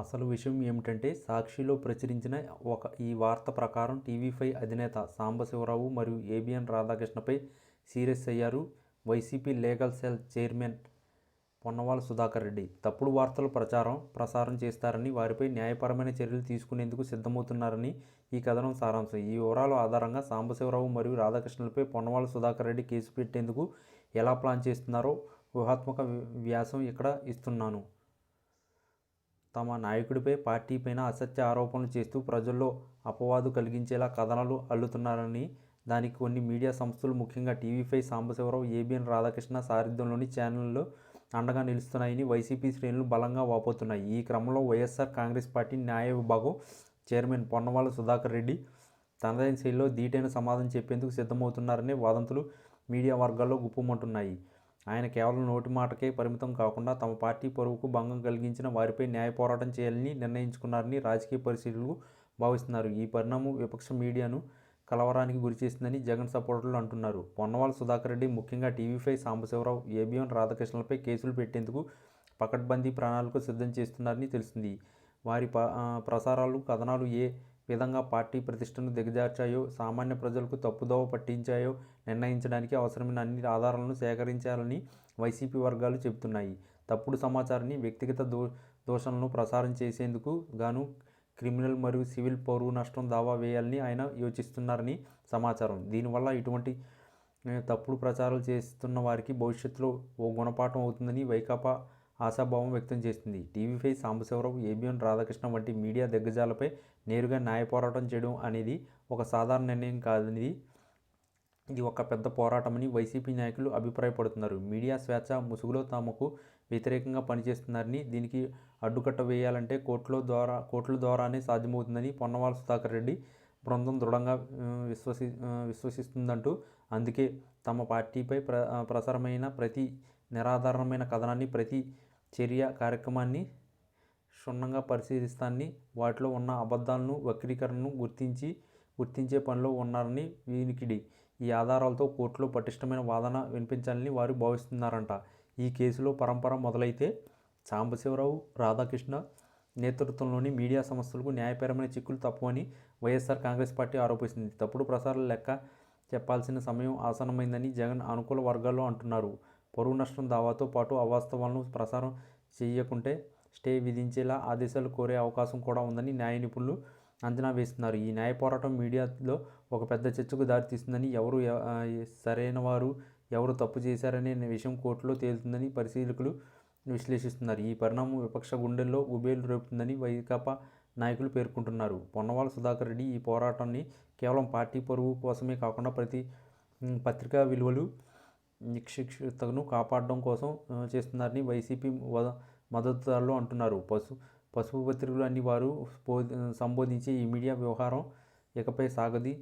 అసలు విషయం ఏమిటంటే సాక్షిలో ప్రచురించిన ఒక ఈ వార్త ప్రకారం టీవీ ఫైవ్ అధినేత సాంబశివరావు మరియు ఏబిఎన్ రాధాకృష్ణపై సీరియస్ అయ్యారు. YCP legal cell chairman Ponnavala Sudhakar Reddy. తప్పుడు వార్తలు ప్రచారం ప్రసారం చేస్తారని వారిపై న్యాయపరమైన చర్యలు తీసుకునేందుకు సిద్ధమవుతున్నారని ఈ కథనం సారాంశం. ఈ వివరాల ఆధారంగా సాంబశివరావు మరియు రాధాకృష్ణలపై పొన్నవాల సుధాకర్ రెడ్డి కేసు పెట్టేందుకు ఎలా ప్లాన్ చేస్తున్నారో వ్యూహాత్మక వ్యాసం ఇక్కడ ఇస్తున్నాను. తమ నాయకుడిపై పార్టీపైన అసత్య ఆరోపణలు చేస్తూ ప్రజల్లో అపవాదు కలిగించేలా కథనాలు అల్లుతున్నారని దానికి కొన్ని మీడియా సంస్థలు ముఖ్యంగా TV five Sambasivarao ABN Radhakrishna సారథ్యంలోని ఛానళ్ళు అండగా నిలుస్తున్నాయని వైసీపీ శ్రేణులు బలంగా వాపోతున్నాయి. ఈ క్రమంలో వైఎస్ఆర్ కాంగ్రెస్ పార్టీ న్యాయ విభాగం చైర్మన్ పొన్నవాళ్ళ సుధాకర్ రెడ్డి తనదైన శైలిలో ధీటైన సమాధానం చెప్పేందుకు సిద్ధమవుతున్నారనే వాదంతులు మీడియా వర్గాల్లో గుప్పమంటున్నాయి. ఆయన కేవలం నోటి మాటకే పరిమితం కాకుండా తమ పార్టీ పరువుకు భంగం కలిగించిన వారిపై న్యాయ పోరాటం చేయాలని నిర్ణయించుకున్నారని రాజకీయ పరిశీలకులు భావిస్తున్నారు. ఈ పరిణామం విపక్ష మీడియాను కలవరానికి గురిచేసిందని జగన్ సపోర్టర్లు అంటున్నారు. పొన్నవాళ్ళ సుధాకర్ రెడ్డి ముఖ్యంగా టీవీ ఫైవ్ సాంబశివరావు ఏబిఎన్ రాధాకృష్ణలపై కేసులు పెట్టేందుకు పకడ్బందీ ప్రణాళిక సిద్ధం చేస్తున్నారని తెలిసింది. వారి ప ప్రసారాలు కథనాలు ఏ విధంగా పార్టీ ప్రతిష్టను దిగజార్చాయో సామాన్య ప్రజలకు తప్పుదోవ పట్టించాయో నిర్ణయించడానికి అవసరమైన అన్ని ఆధారాలను సేకరించాలని వైసీపీ వర్గాలు చెబుతున్నాయి. తప్పుడు సమాచారాన్ని వ్యక్తిగత దో దోషణలను ప్రసారం చేసేందుకు గాను క్రిమినల్ మరియు సివిల్ పరువు నష్టం దావా వేయాలని ఆయన యోచిస్తున్నారని సమాచారం. దీనివల్ల ఇటువంటి తప్పుడు ప్రచారాలు చేస్తున్న వారికి భవిష్యత్తులో ఓ గుణపాఠం అవుతుందని వైకాపా ఆశాభావం వ్యక్తం చేస్తుంది TV five Sambasivarao ABN Radhakrishna వంటి మీడియా దిగ్గజాలపై నేరుగా న్యాయ పోరాటం చేయడం అనేది ఒక సాధారణ నిర్ణయం కాదని ఇది ఒక పెద్ద పోరాటమని వైసీపీ నాయకులు అభిప్రాయపడుతున్నారు. మీడియా స్వేచ్ఛ ముసుగులో తమకు వ్యతిరేకంగా పనిచేస్తున్నారని దీనికి అడ్డుకట్ట వేయాలంటే కోర్టుల ద్వారా కోర్టుల ద్వారానే సాధ్యమవుతుందని పొన్నవాల సుధాకర్ రెడ్డి బృందం దృఢంగా విశ్వసి విశ్వసిస్తుందంటూ అందుకే తమ పార్టీపై ప్ర ప్రసారమైన ప్రతి నిరాధారణమైన కథనాన్ని ప్రతి చర్య కార్యక్రమాన్ని క్షుణ్ణంగా పరిశీలిస్తాన్ని వాటిలో ఉన్న అబద్ధాలను వక్రీకరణను గుర్తించి గుర్తించే పనిలో ఉన్నారని వీనికిడి. ఈ ఆధారాలతో కోర్టులో పటిష్టమైన వాదన వినిపించాలని వారు భావిస్తున్నారంట. ఈ కేసులో పరంపర మొదలైతే సాంబశివరావు రాధాకృష్ణ నేతృత్వంలోని మీడియా సంస్థలకు న్యాయపరమైన చిక్కులు తప్పవని వైఎస్ఆర్ కాంగ్రెస్ పార్టీ ఆరోపిస్తుంది. తప్పుడు ప్రసారాల లెక్క చెప్పాల్సిన సమయం ఆసనమైందని జగన్ అనుకూల వర్గాల్లో అంటున్నారు. పరువు నష్టం దావాతో పాటు అవాస్తవాలను ప్రసారం చేయకుంటే స్టే విధించేలా ఆదేశాలు కోరే అవకాశం కూడా ఉందని న్యాయ నిపుణులు అంచనా వేస్తున్నారు. ఈ న్యాయ పోరాటం మీడియాలో ఒక పెద్ద చర్చకు దారితీస్తుందని ఎవరు సరైన వారు ఎవరు తప్పు చేశారనే విషయం కోర్టులో తేలుతుందని పరిశీలకులు విశ్లేషిస్తున్నారు. ఈ పరిణామం విపక్ష గుండెల్లో ఉబేలు రేపుతుందని వైకాపా నాయకులు పేర్కొంటున్నారు. పొన్నవాల సుధాకర్ రెడ్డి ఈ పోరాటాన్ని కేవలం పార్టీ పరువు కోసమే కాకుండా ప్రతి పత్రికా విలువలు నిక్షిక్షతను కాపాడడం కోసం చేస్తున్నారని వైసీపీ మద్దతుదారులు అంటున్నారు. పశు పసుపు పత్రికలు అన్ని వారు సంబోధించే ఈ మీడియా వ్యవహారం ఇకపై సాగది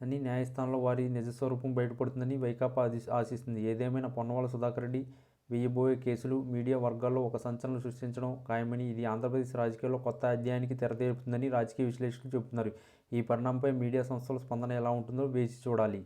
అని న్యాయస్థానంలో వారి నిజస్వరూపం బయటపడుతుందని వైకాపా ఆశిస్తుంది. ఏదేమైనా పొన్నవాల సుధాకర్ రెడ్డి వేయబోయే కేసులు మీడియా వర్గాల్లో ఒక సంచలనం సృష్టించడం ఖాయమని ఇది ఆంధ్రప్రదేశ్ రాజకీయాల్లో కొత్త అధ్యాయానికి తెరదేపుతుందని రాజకీయ విశ్లేషకులు చెబుతున్నారు. ఈ పరిణామంపై మీడియా సంస్థల స్పందన ఎలా ఉంటుందో వేచి చూడాలి.